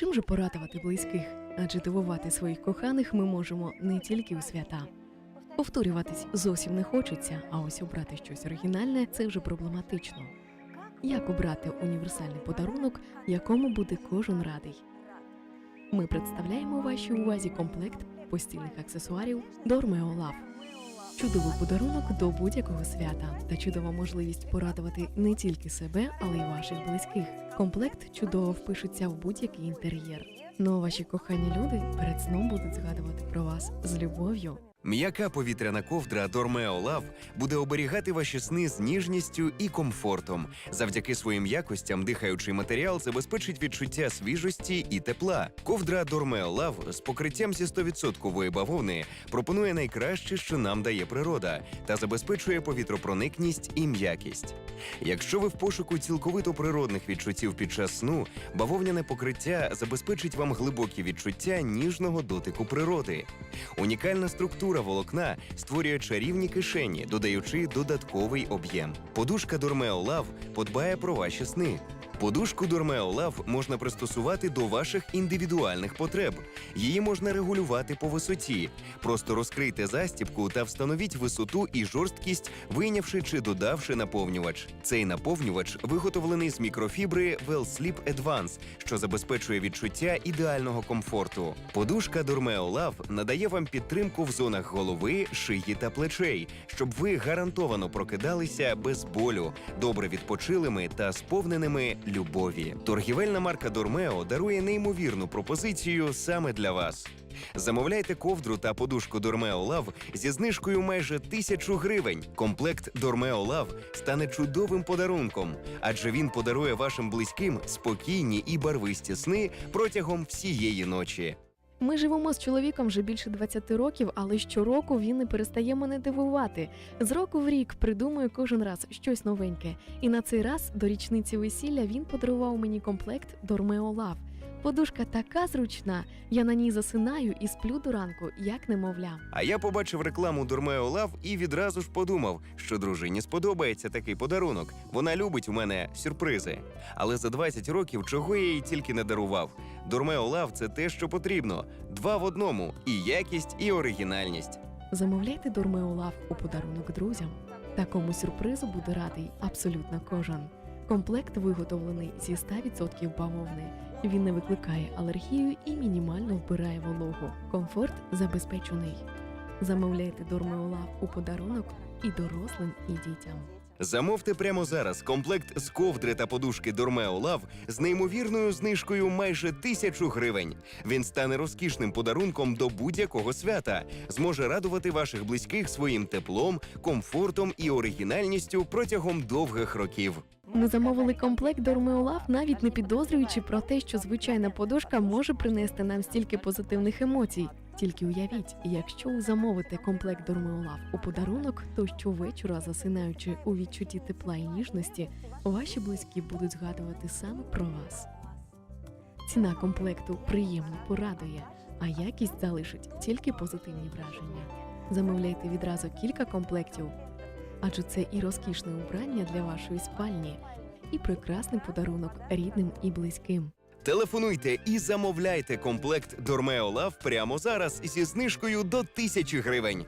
Чим же порадувати близьких? Адже дивувати своїх коханих ми можемо не тільки у свята. Повторюватись зовсім не хочеться, а ось обрати щось оригінальне це вже проблематично. Як обрати універсальний подарунок, якому буде кожен радий? Ми представляємо вашій увазі комплект постільних аксесуарів Dormeo Love. Чудовий подарунок до будь-якого свята та чудова можливість порадувати не тільки себе, але й ваших близьких. Комплект чудово впишеться в будь-який інтер'єр. Ну а ваші кохані люди перед сном будуть згадувати про вас з любов'ю. М'яка повітряна ковдра Dormeo Love буде оберігати ваші сни з ніжністю і комфортом. Завдяки своїм якостям дихаючий матеріал забезпечить відчуття свіжості і тепла. Ковдра Dormeo Love з покриттям зі 100% бавовни пропонує найкраще, що нам дає природа, та забезпечує повітропроникність і м'якість. Якщо ви в пошуку цілковито природних відчуттів під час сну, бавовняне покриття забезпечить вам глибокі відчуття ніжного дотику природи. Унікальна структура волокна створює чарівні кишені, додаючи додатковий об'єм. Подушка Dormeo Love подбає про ваші сни. Подушку Love можна пристосувати до ваших індивідуальних потреб. Її можна регулювати по висоті. Просто розкрийте застібку та встановіть висоту і жорсткість, вийнявши чи додавши наповнювач. Цей наповнювач виготовлений з мікрофібри Well Sleep Advance, що забезпечує відчуття ідеального комфорту. Подушка Love надає вам підтримку в зонах голови, шиї та плечей, щоб ви гарантовано прокидалися без болю, добре відпочилими та сповненими любові. Торгівельна марка Дормео дарує неймовірну пропозицію саме для вас. Замовляйте ковдру та подушку Дормео Лав зі знижкою майже тисячу гривень. Комплект Дормео Лав стане чудовим подарунком, адже він подарує вашим близьким спокійні і барвисті сни протягом всієї ночі. Ми живемо з чоловіком вже більше 20 років, але щороку він не перестає мене дивувати. З року в рік придумує кожен раз щось новеньке. І на цей раз до річниці весілля він подарував мені комплект Dormeo Love. Подушка така зручна, я на ній засинаю і сплю до ранку, як немовля. А я побачив рекламу Dormeo Love і відразу ж подумав, що дружині сподобається такий подарунок. Вона любить у мене сюрпризи. Але за 20 років чого я їй тільки не дарував. Dormeo Love – це те, що потрібно. Два в одному: і якість, і оригінальність. Замовляйте Dormeo Love у подарунок друзям. Такому сюрпризу буде радий абсолютно кожен. Комплект виготовлений зі 100% бавовни. Він не викликає алергію і мінімально вбирає вологу. Комфорт забезпечений. Замовляйте Dormeo Love у подарунок і дорослим, і дітям. Замовте прямо зараз комплект з ковдри та подушки Dormeo Love з неймовірною знижкою майже тисячу гривень. Він стане розкішним подарунком до будь-якого свята, зможе радувати ваших близьких своїм теплом, комфортом і оригінальністю протягом довгих років. Ми замовили комплект Love, навіть не підозрюючи про те, що звичайна подушка може принести нам стільки позитивних емоцій. Тільки уявіть, якщо замовите комплект Dormeo у подарунок, то щовечора, засинаючи у відчутті тепла і ніжності, ваші близькі будуть згадувати саме про вас. Ціна комплекту приємно порадує, а якість залишить тільки позитивні враження. Замовляйте відразу кілька комплектів, адже це і розкішне убрання для вашої спальні, і прекрасний подарунок рідним і близьким. Телефонуйте і замовляйте комплект Dormeo Лав прямо зараз зі знижкою до 1000 гривень.